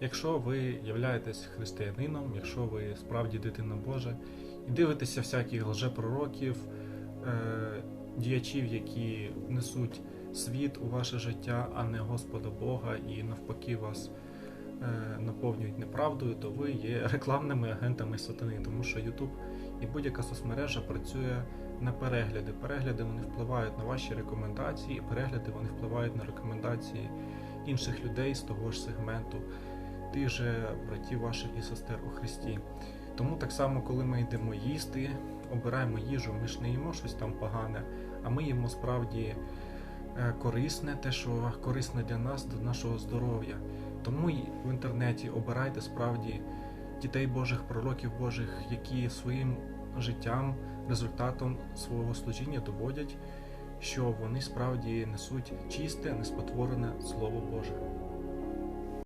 Якщо ви являєтесь християнином, якщо ви справді дитина Божа і дивитеся всяких лжепророків, е, діячів, які несуть світ у ваше життя, а не Господа Бога, і навпаки вас е, наповнюють неправдою, то ви є рекламними агентами сатани, тому що YouTube і будь-яка соцмережа працює на перегляди. Перегляди вони впливають на ваші рекомендації, і перегляди вони впливають на рекомендації інших людей з того ж сегменту, тих же братів ваших і сестер у Христі. Тому так само, коли ми йдемо їсти, обираємо їжу, ми ж не їмо щось там погане, а ми їмо справді е, корисне, те, що корисне для нас, для нашого здоров'я. Тому в інтернеті обирайте справді дітей Божих, пророків Божих, які своїм життям, результатом свого служіння доводять, що вони справді несуть чисте, неспотворене Слово Боже.